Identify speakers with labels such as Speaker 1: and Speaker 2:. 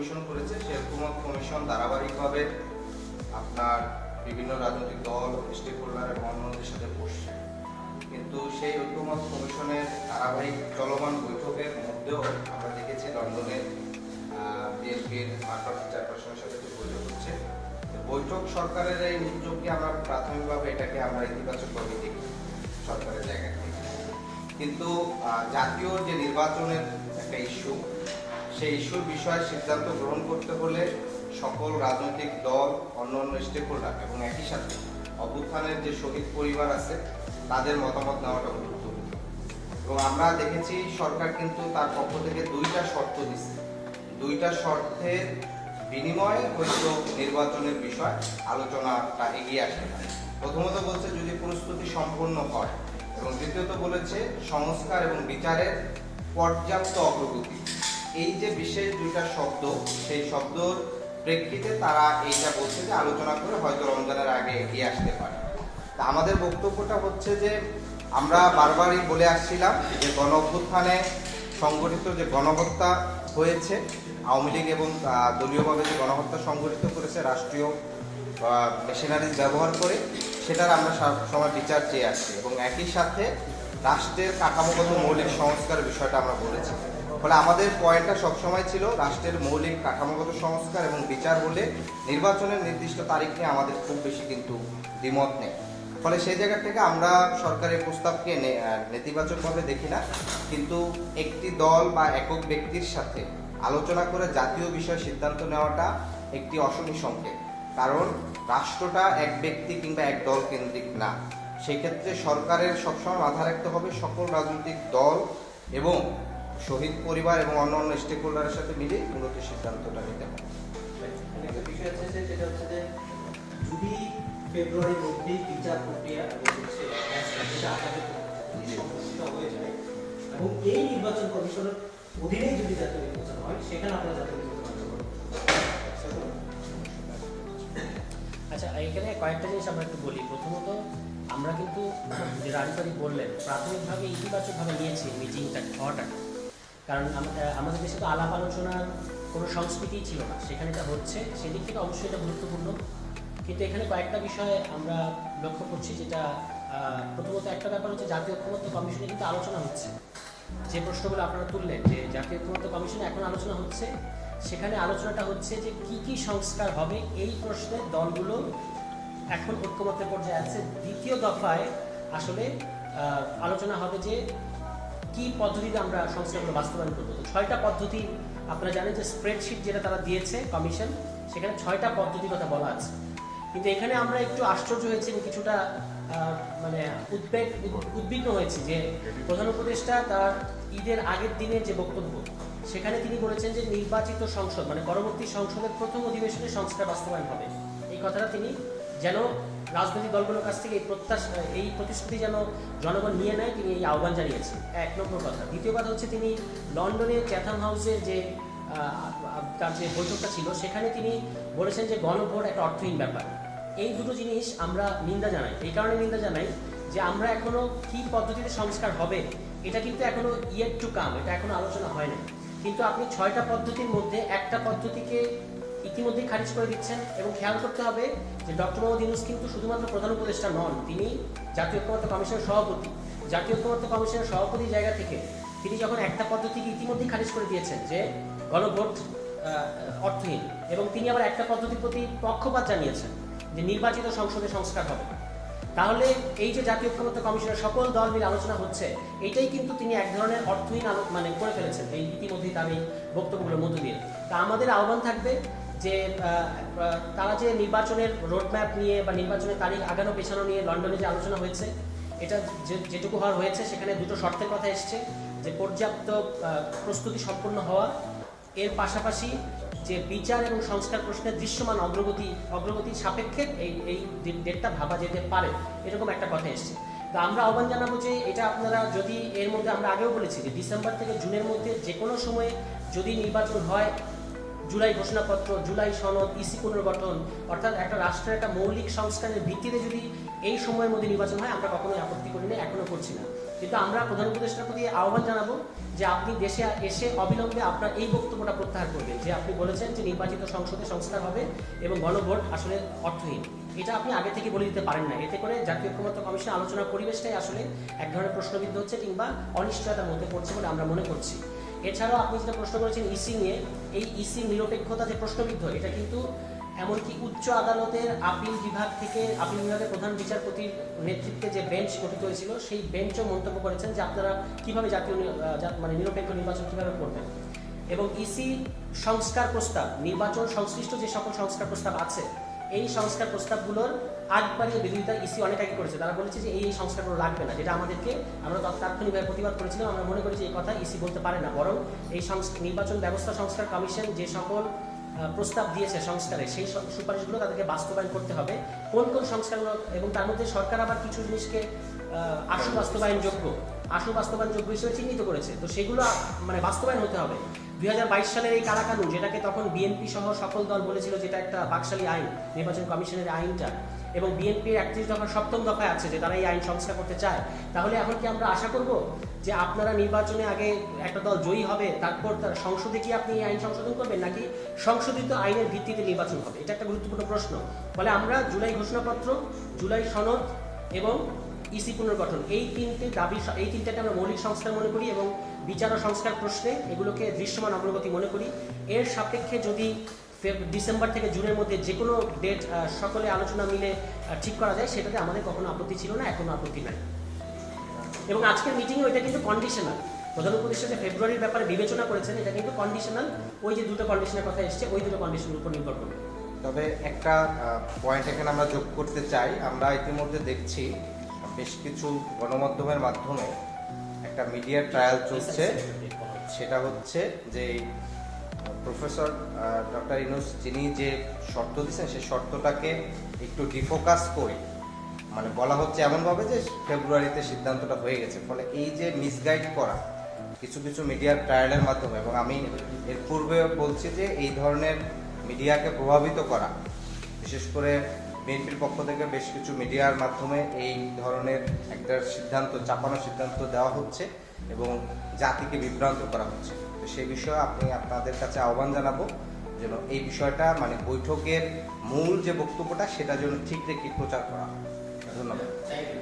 Speaker 1: Commission করেছে সেই commission ধারাবাহিকভাবে আপনার বিভিন্ন রাজনৈতিক দল স্টেক হোল্ডার এবং অন্যদের সাথে বসছে। কিন্তু সেই ঐক্যমত কমিশনের ধারাবাহিক চলমান বৈঠকের মধ্যেও আমরা দেখেছি লন্ডনে বিএনপির ভারপ্রাপ্ত চেয়ারপারসনের সাথে বৈঠক হচ্ছে। বৈঠক সরকারের এই উদ্যোগকে আমরা প্রাথমিকভাবে এটাকে আমরা ইতিবাচকভাবে দেখি সরকারের জায়গা থেকে কিন্তু জাতীয় যে নির্বাচনের একটা ইস্যু সেই ইস্যুর বিষয়ে সিদ্ধান্ত গ্রহণ করতে হলে সকল রাজনৈতিক দল অন্য অন্য স্টেক হোল্ডার এবং একই সাথে অভ্যুত্থানের যে শহীদ পরিবার আছে, তাদের মতামত নেওয়াটা গুরুত্বপূর্ণ। এবং আমরা দেখেছি সরকার কিন্তু তার পক্ষ থেকে দুইটা শর্ত দিচ্ছে। দুইটা শর্তের বিনিময়ে হয়তো নির্বাচনের বিষয় আলোচনাটা এগিয়ে আসে প্রথমত বলছে যদি প্রস্তুতি সম্পন্ন হয় এবং দ্বিতীয়ত বলেছে সংস্কার এবং বিচারের পর্যাপ্ত অগ্রগতি। দুইটা শব্দ, সেই শব্দর প্রেক্ষিতে তারা এইটা বলছে যে আলোচনা করে হয়তো রমজানের আগে এগিয়ে আসতে পারে। তা আমাদের বক্তব্যটা হচ্ছে যে আমরা বারবারই বলে আসছিলাম যে গণ অভ্যুত্থানে সংগঠিত যে গণহত্যা হয়েছে, আওয়ামী লীগ এবং দলীয়ভাবে যে গণহত্যা সংগঠিত করেছে রাষ্ট্রীয় মেশিনারিজ ব্যবহার করে, সেটার আমরা সব সময় বিচার চেয়ে আসছি এবং একই সাথে রাষ্ট্রের কাঠামোগত মৌলিক সংস্কারের বিষয়টা আমরা বলেছি। ফলে আমাদের পয়েন্টটা সবসময় ছিল রাষ্ট্রের মৌলিক কাঠামোগত সংস্কার এবং বিচার হলে নির্বাচনের নির্দিষ্ট তারিখ নিয়ে আমাদের খুব বেশি কিন্তু দ্বিমত নেই। ফলে সেই জায়গা থেকে আমরা সরকারের প্রস্তাবকে নেতিবাচকভাবে দেখি না, কিন্তু একটি দল বা একক ব্যক্তির সাথে আলোচনা করে জাতীয় বিষয়ে সিদ্ধান্ত নেওয়াটা একটি অশনি সংকেত। কারণ রাষ্ট্রটা এক ব্যক্তি কিংবা এক দল কেন্দ্রিক না। সেই ক্ষেত্রে সরকারের সবসময় মাথা রাখতে হবে সকল রাজনৈতিক দল এবং শহীদ পরিবার এবং অন্য অন্য স্টেক হোল্ডারের সাথে মিলে মূলত সিদ্ধান্তটা নিতে হবে।
Speaker 2: একটা বিষয় আছে যে সেটা হচ্ছে যে যদি বিচার প্রক্রিয়া যদি সম্পূর্ণ হয়ে যায় এবং এই নির্বাচন কমিশনের অধীনেই যদি জাতীয় নির্বাচন হয় সেখানে আপনারা জাতীয় নির্বাচন
Speaker 3: আচ্ছা এখানে কয়েকটা জিনিস আমরা একটু বলি। প্রথমত আমরা কিন্তু যে রাজবাড়ি বললেন প্রাথমিকভাবে ইতিবাচকভাবে নিয়েছি মিটিংটা হওয়াটাকে কারণ আমাদের দেশে তো আলাপ আলোচনার কোনো সংস্কৃতিই ছিল না। সেখানে এটা হচ্ছে, সেদিক থেকে অবশ্যই এটা গুরুত্বপূর্ণ। কিন্তু এখানে কয়েকটা বিষয় আমরা লক্ষ্য করছি যেটা প্রথমত একটা ব্যাপার হচ্ছে জাতীয় ঐক্যমত্য কমিশনে কিন্তু আলোচনা হচ্ছে। যে প্রশ্নগুলো আপনারা তুললেন যে জাতীয় ঐক্যমত্য কমিশনে এখন আলোচনা হচ্ছে, সেখানে আলোচনাটা হচ্ছে যে কি কি সংস্কার হবে এই প্রশ্নে দলগুলো এখন ঐক্যমত্যের পর্যায়ে আছে। দ্বিতীয় দফায় আসলে আলোচনা হবে যে কি পদ্ধতিতে আমরা সংস্কারগুলো বাস্তবায়ন করব? তো ছয়টা পদ্ধতি, আপনারা জানেন যে স্প্রেডশিট যেটা তারা দিয়েছে কমিশন সেখানে ছয়টা পদ্ধতির কথা বলা আছে। কিন্তু এখানে আমরা একটু আশ্চর্য হয়েছি কিছুটা মানে উদ্বেগ উদ্বিগ্ন হয়েছি যে প্রধান উপদেষ্টা তার ঈদের আগের দিনের যে বক্তব্য, সেখানে তিনি বলেছেন যে নির্বাচিত সংসদ মানে পরবর্তী সংসদের প্রথম অধিবেশনে সংস্কার বাস্তবায়ন হবে। এই কথাটা তিনি যেন রাজনৈতিক দলগুলোর কাছ থেকে এই প্রত্যাশা, এই প্রতিশ্রুতি যেন জনগণ নিয়ে নেয়, তিনি এই আহ্বান জানিয়েছেন। এক নম্বর কথা। দ্বিতীয় কথা হচ্ছে তিনি লন্ডনে চ্যাথাম হাউসের যে তার যে বৈঠকটা ছিল, সেখানে তিনি বলেছেন যে গণভোট একটা অর্থহীন ব্যাপার। এই দুটো জিনিস আমরা নিন্দা জানাই। এই কারণে নিন্দা জানাই যে আমরা এখনও কি পদ্ধতিতে সংস্কার হবে, এটা কিন্তু এখনও ইয়েট টু কাম এটা এখনও আলোচনা হয় না কিন্তু আপনি ছয়টা পদ্ধতির মধ্যে একটা পদ্ধতিকে ইতিমধ্যেই খারিজ করে দিচ্ছেন এবং খেয়াল করতে হবে যে ডক্টর মোহাম্মদ ইউনুস কিন্তু শুধুমাত্র প্রধান উপদেষ্টা নন, তিনি জাতীয় ঐক্যমত্য কমিশনের সভাপতি। জাতীয় ঐক্যমত্য কমিশনের সভাপতির জায়গা থেকে তিনি যখন একটা পদ্ধতিকে ইতিমধ্যেই খারিজ করে দিয়েছেন যে গণভোট অর্থহীন এবং তিনি আবার একটা পদ্ধতির প্রতি পক্ষপাত জানিয়েছেন যে নির্বাচিত সংসদে সংস্কার হবে। তাহলে এই যে জাতীয় ঐক্যমত্য কমিশনের সকল দল মিলে আলোচনা হচ্ছে, এটাই কিন্তু তিনি এক ধরনের অর্থহীন মানে করে ফেলেছেন এই ইতিমধ্যেই তার এই বক্তব্যগুলোর মধ্য দিয়ে। তা আমাদের আহ্বান থাকবে যে তারা যে নির্বাচনের রোডম্যাপ নিয়ে বা নির্বাচনের তারিখ আগানো পেছানো নিয়ে লন্ডনে যে আলোচনা হয়েছে, এটা যেটুকু হওয়ার হয়েছে, সেখানে দুটো শর্তের কথা এসছে, যে পর্যাপ্ত প্রস্তুতি সম্পন্ন হওয়া, এর পাশাপাশি যে বিচার এবং সংস্কার প্রশ্নে দৃশ্যমান অগ্রগতি, অগ্রগতির সাপেক্ষে এই এই ডেটটা ভাবা যেতে পারে, এরকম একটা কথা এসছে। তো আমরা আহ্বান জানাব যে এটা আপনারা যদি এর মধ্যে, আমরা আগেও বলেছি যে ডিসেম্বর থেকে জুনের মধ্যে যে কোনো সময়ে যদি নির্বাচন হয় জুলাই ঘোষণাপত্র, জুলাই সনদ, ইসি পুনর্গঠন, অর্থাৎ একটা রাষ্ট্রের একটা মৌলিক সংস্কারের ভিত্তিতে যদি এই সময়ের মধ্যে নির্বাচন হয়, আমরা কখনোই আপত্তি করি না এখনও করছি না। কিন্তু আমরা প্রধান উপদেষ্টার প্রতি আহ্বান জানাব যে আপনি দেশে এসে অবিলম্বে আপনার এই বক্তব্যটা প্রত্যাহার করবেন, যে আপনি বলেছেন যে নির্বাচিত সংসদে সংস্কার হবে এবং গণভোট আসলে অর্থহীন। এটা আপনি আগে থেকে বলে দিতে পারেন না এতে করে জাতীয় ঐক্যমত্য কমিশন আলোচনার পরিবেশটাই আসলে এক ধরনের প্রশ্নবিদ্ধ হচ্ছে কিংবা অনিশ্চয়তার মধ্যে পড়ছে বলে আমরা মনে করছি। এছাড়াও আপনি যেটা প্রশ্ন করেছেন ইসি নিয়ে, এই ইসি নিরপেক্ষতা যে প্রশ্নবিদ্ধ, এটা কিন্তু এমনকি উচ্চ আদালতের আপিল বিভাগ থেকে আপিল বিভাগের প্রধান বিচারপতির নেতৃত্বে যে বেঞ্চ গঠিত হয়েছিল, সেই বেঞ্চও মন্তব্য করেছেন যে আপনারা কীভাবে জাতীয় মানে নিরপেক্ষ নির্বাচন কীভাবে করবেন। এবং ইসি সংস্কার প্রস্তাব, নির্বাচন সংশ্লিষ্ট যে সকল সংস্কার প্রস্তাব আছে, এই সংস্কার প্রস্তাবগুলোর আগ বাড়িয়ে বিরোধিতা ইসি অনেক আগে করেছে। তারা বলেছে যে এই সংস্কারগুলো লাগবে না, যেটা আমাদেরকে আমরা তাৎক্ষণিকভাবে প্রতিবাদ করেছিলাম, আমরা মনে করি যে এই কথা ইসি বলতে পারে না। বরং এই নির্বাচন ব্যবস্থা সংস্কার কমিশন যে সকল প্রস্তাব দিয়েছে সংস্কারে, সেই সুপারিশগুলো তাদেরকে বাস্তবায়ন করতে হবে। কোন কোন সংস্কারগুলো, এবং তার মধ্যে সরকার আবার কিছু জিনিসকে আশু বাস্তবায়নযোগ্য আশু বাস্তবায়নযোগ্য হিসেবে চিহ্নিত করেছে। তো সেগুলো মানে বাস্তবায়ন হতে হবে। দুই হাজার বাইশ সালের এই কারা কানুন যেটাকে তখন বিএনপি সহ সকল দল বলেছিল যেটা একটা বাকশালী আইন, নির্বাচন কমিশনের আইনটা এবং বিএনপির একত্রিশ দফা সপ্তম দফায় আছে যে তারা এই আইন সংস্কার করতে চায়, তাহলে এখন কি আমরা আশা করব যে আপনারা নির্বাচনে আগে একটা দল জয়ী হবে, তারপর তার সংসদে কি আপনি এই আইন সংশোধন করবেন, নাকি সংশোধিত আইনের ভিত্তিতে নির্বাচন হবে? এটা একটা গুরুত্বপূর্ণ প্রশ্ন। ফলে আমরা জুলাই ঘোষণাপত্র, জুলাই সনদ এবং ইসি পুনর্গঠন, এই তিনটে দাবি এই তিনটাকে আমরা মৌলিক সংস্কার মনে করি এবং বিচার ও সংস্কার প্রশ্নে এগুলোকে দৃশ্যমান অগ্রগতি মনে করি। এর সাপেক্ষে যদি ডিসেম্বর থেকে জুনের মধ্যে যে কোনো ডেট সকলে আলোচনা মিলে ঠিক করা যায় সেটাতে আমাদের কখনো আপত্তি ছিল না এখনও আপত্তি নাই এবং আজকের মিটিংয়ে ওইটা কিন্তু কন্ডিশনাল প্রধান উপদেষ্টা যে ফেব্রুয়ারির ব্যাপারে বিবেচনা করেছেন এটা কিন্তু কন্ডিশনাল ওই যে দুটো কন্ডিশনের কথা এসছে ওই দুটো কন্ডিশনের উপর নির্ভর করবে
Speaker 1: তবে একটা পয়েন্ট এখানে আমরা যোগ করতে চাই আমরা ইতিমধ্যে দেখছি বেশ কিছু গণমাধ্যমের মাধ্যমে একটা মিডিয়া ট্রায়াল চলছে সেটা হচ্ছে যে প্রফেসর ডক্টর ইনুস, যিনি যে শর্ত দিচ্ছেন সেই শর্তটাকে একটু ডিফোকাস করে মানে বলা হচ্ছে এমনভাবে যে ফেব্রুয়ারিতে সিদ্ধান্তটা হয়ে গেছে। ফলে এই যে মিসগাইড করা, কিছু কিছু মিডিয়ার ট্রায়ালের মাধ্যমে, এবং আমি এর পূর্বেও বলছি যে এই ধরনের মিডিয়াকে প্রভাবিত করা, বিশেষ করে বিএনপির পক্ষ থেকে বেশ কিছু মিডিয়ার মাধ্যমে এই ধরনের একটা সিদ্ধান্ত, চাপানো সিদ্ধান্ত দেওয়া হচ্ছে এবং জাতিকে বিভ্রান্ত করা হচ্ছে। তো সেই বিষয়ে আপনি আপনাদের কাছে আহ্বান জানাব যেন এই বিষয়টা মানে বৈঠকের মূল যে বক্তব্যটা, সেটা যেন ঠিক রেখে প্রচার করা হয়। ধন্যবাদ।